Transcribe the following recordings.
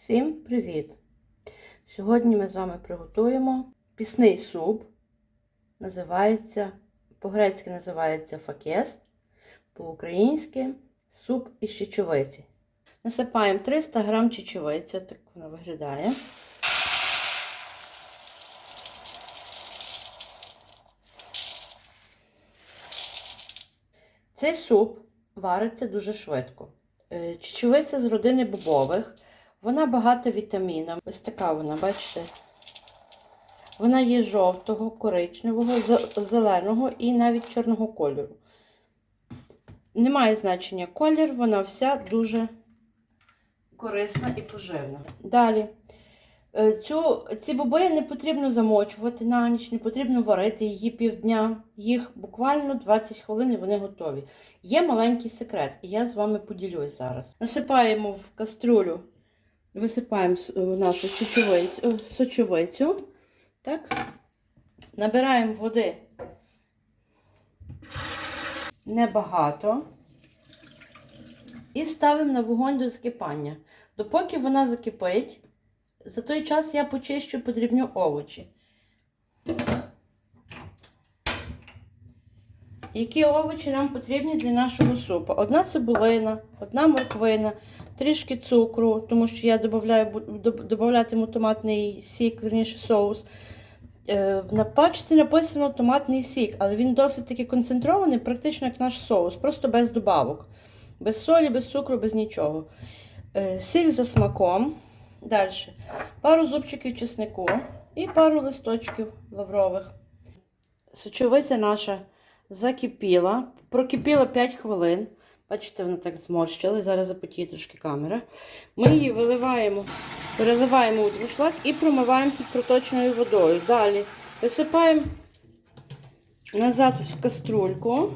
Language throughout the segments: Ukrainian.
Всім привіт! Сьогодні ми з вами приготуємо пісний суп. Називається, по-грецьки називається факес, по-українськи суп із чечевиці. Насипаємо 300 г чечевиці, так вона виглядає. Цей суп вариться дуже швидко. Е, Чечевиця з родини бобових. Вона багата вітаміном. Ось така вона, бачите? Вона є жовтого, коричневого, зеленого і навіть чорного кольору. Немає значення колір, вона вся дуже корисна і поживна. Далі. Е, Цю, ці боби не потрібно замочувати на ніч, не потрібно варити її півдня. Їх буквально 20 хвилин і вони готові. Є маленький секрет, і я з вами поділюсь зараз. Насипаємо в кастрюлю, висипаємо е, нашу сочовицю, е, сочовицю. Так. Набираємо води небагато. І ставимо на вогонь до закипання. Допоки вона закипить, за той час я почищу подрібню овочі. Які овочі нам потрібні для нашого супу? Одна цибулина, одна морквина, трішки цукру, тому що я додаю, додатиму томатний сік, верніше соус. Е, На пачці написано томатний сік, але він досить таки концентрований, практично як наш соус, просто без добавок. Без солі, без цукру, без нічого. Е, Сіль за смаком. Далі. Пару зубчиків чеснику і пару листочків лаврових. Сочовиця наша закипіла. Прокипіла 5 хвилин. Бачите, вона так зморщила. Зараз запотіє трошки камера. Ми її виливаємо, переливаємо у друшлак і промиваємо під проточною водою. Далі висипаємо назад в каструльку.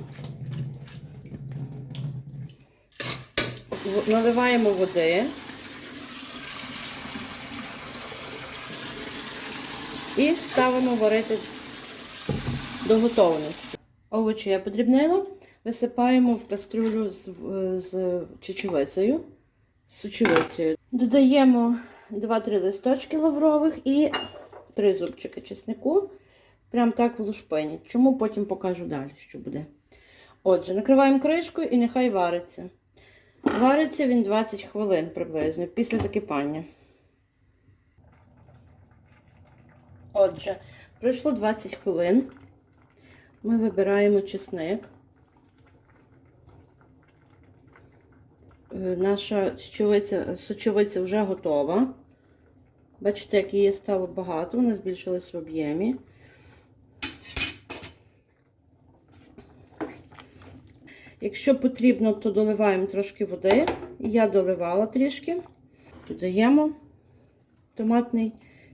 Наливаємо води. І ставимо варити до готовності. Овочі я подрібнила, висипаємо в кастрюлю з, з чечевицею, з сочевицею. Додаємо 2-3 листочки лаврових і 3 зубчики чеснику. Прям так в лушпині. Чому потім покажу далі, що буде. Отже, накриваємо кришкою і нехай вариться. Вариться він 20 хвилин приблизно після закипання. Отже, пройшло 20 хвилин. Ми вибираємо чесник. Наша сочовиця, сочовиця вже готова. Бачите, як її стало багато, вона збільшилась в об'ємі. Якщо потрібно, то доливаємо трошки води. Я доливала трішки. Додаємо томатний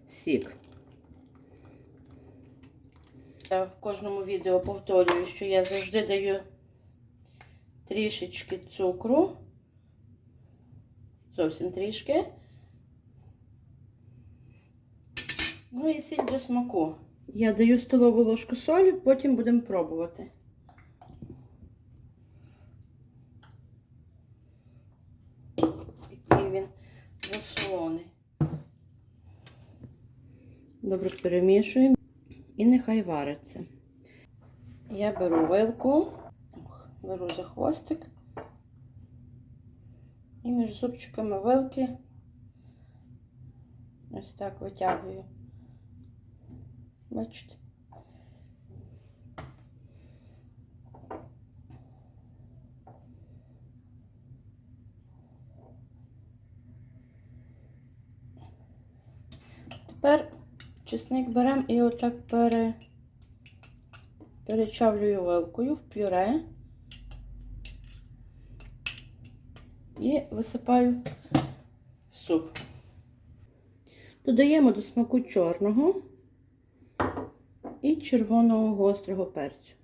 сік. Я в кожному відео повторюю, що я завжди даю трішечки цукру. Зовсім трішки. Ну і сіль до смаку. Я даю столову ложку солі, потім будемо пробувати. Який він засолений. Добре перемішуємо і нехай вариться. Я беру вилку, беру за хвостик і між зубчиками вилки ось так витягую. Бачите? Тепер чесник беремо і отак пере, перечавлюю вилкою в пюре і висипаю суп. Додаємо до смаку чорного і червоного гострого перцю.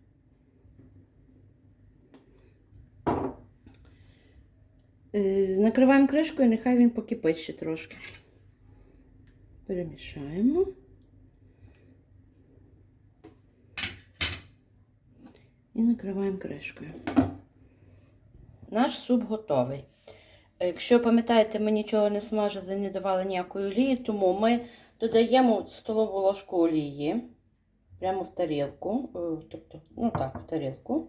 Е, Накриваємо кришкою, нехай він покипить ще трошки. Перемішаємо. І накриваємо кришкою. Наш суп готовий. Якщо пам'ятаєте, ми нічого не смажили, не давали ніякої олії, тому ми додаємо столову ложку олії прямо в тарілку. е, Тобто, ну так, в тарілку.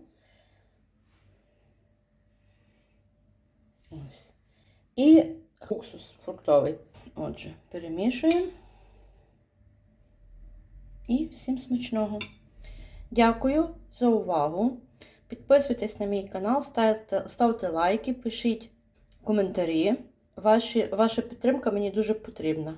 Ось. І уксус фруктовий. Отже, перемішуємо. І всім смачного. Дякую за увагу. Підписуйтесь на мій канал, ставте, ставте лайки, пишіть коментарі. Ваші, ваша підтримка мені дуже потрібна.